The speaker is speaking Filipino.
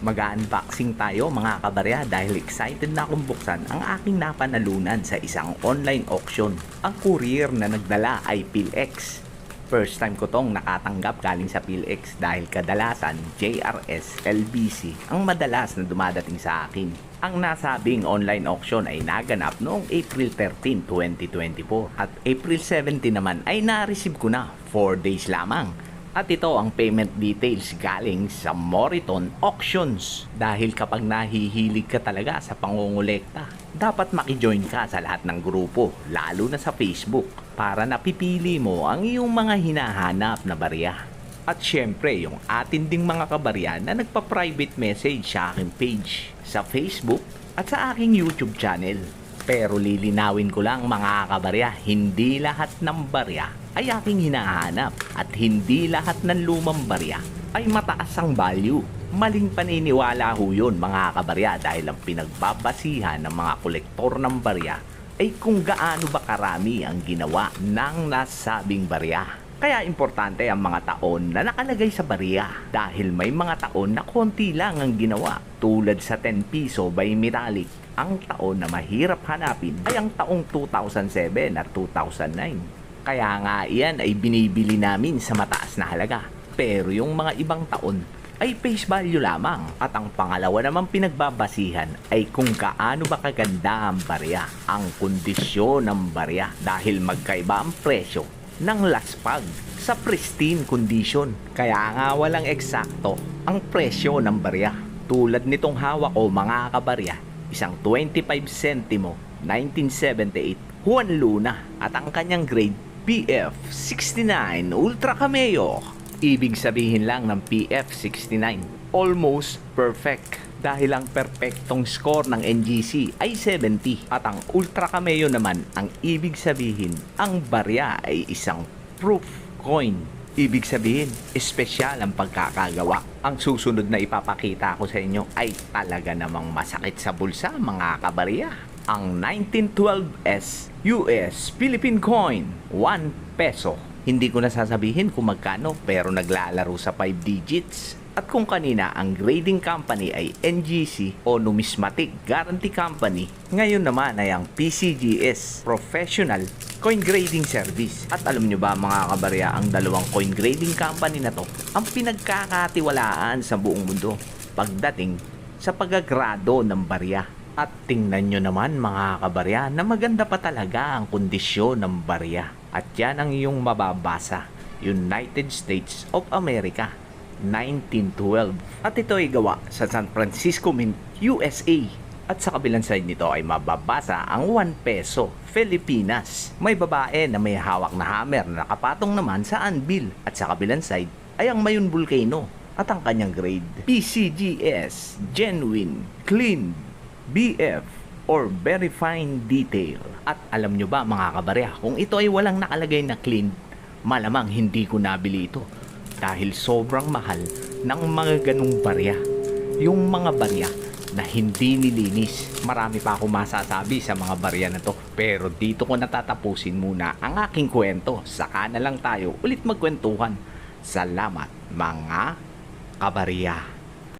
Mag-unboxing tayo mga kabarya dahil excited na akong buksan ang aking napanalunan sa isang online auction. Ang courier na nagdala ay PhilX. First time ko tong nakatanggap galing sa PhilX dahil kadalasan JRS, LBC ang madalas na dumadating sa akin. Ang nasabing online auction ay naganap noong April 13, 2024 at April 17 naman ay na-receive ko na 4 days lamang. At ito ang payment details galing sa Moriton Auctions. Dahil kapag nahihilig ka talaga sa pangungulekta, dapat makijoin ka sa lahat ng grupo, lalo na sa Facebook, para napipili mo ang iyong mga hinahanap na barya. At syempre, yung atin ding mga kabarya na nagpa-private message sa aking page sa Facebook at sa aking YouTube channel. Pero lilinawin ko lang mga kabarya, hindi lahat ng barya ay aking hinahanap at hindi lahat ng lumang barya ay mataas ang value. Maling paniniwala ho yun mga kabarya dahil ang pinagbabasihan ng mga kolektor ng barya ay kung gaano ba karami ang ginawa ng nasabing barya. Kaya importante ang mga taon na nakalagay sa barya dahil may mga taon na konti lang ang ginawa. Tulad sa 10 piso by Metallic, ang taon na mahirap hanapin ay ang taong 2007 at 2009. Kaya nga iyan ay binibili namin sa mataas na halaga. Pero yung mga ibang taon ay face value lamang. At ang pangalawa namang pinagbabasihan ay kung kaano ba kaganda ang barya, ang kondisyon ng barya dahil magkaiba ang presyo ng laspag sa pristine condition. Kaya nga walang eksakto ang presyo ng barya. Tulad nitong hawak ko mga kabarya, isang 25 centimo 1978 Juan Luna at ang kanyang grade PF69 Ultra Cameo. Ibig sabihin lang ng PF69, almost perfect dahil ang perpektong score ng NGC ay 70 at ang Ultra Cameo naman ang ibig sabihin ang barya ay isang proof coin. Ibig sabihin, espesyal ang pagkakagawa. Ang susunod na ipapakita ko sa inyo ay talaga namang masakit sa bulsa mga kabarya. Ang 1912S US Philippine Coin, 1 peso. Hindi ko na sasabihin kung magkano pero naglalaro sa 5 digits. At kung kanina ang grading company ay NGC o Numismatic Guarantee Company, ngayon naman ay ang PCGS Professional Coin Grading Service. At alam nyo ba mga kabarya, ang dalawang coin grading company na to ang pinagkakatiwalaan sa buong mundo pagdating sa pagagrado ng barya. At tingnan nyo naman mga kabarya na maganda pa talaga ang kondisyon ng barya. At yan ang iyong mababasa, United States of America, 1912. At ito ay gawa sa San Francisco Mint, USA. At sa kabilang side nito ay mababasa ang 1 peso, Pilipinas. May babae na may hawak na hammer na nakapatong naman sa anvil. At sa kabilang side ay ang Mayon Volcano at ang kanyang grade PCGS, Genuine, Clean, BF, or Very Fine Detail. At alam nyo ba mga kabarya, kung ito ay walang nakalagay na clean, malamang hindi ko nabili ito dahil sobrang mahal ng mga ganong barya. Yung mga barya na hindi nilinis. Marami pa akong masasabi sa mga barya na to. Pero dito ko natatapusin muna ang aking kwento. Saka na lang tayo ulit magkwentuhan. Salamat mga kabarya.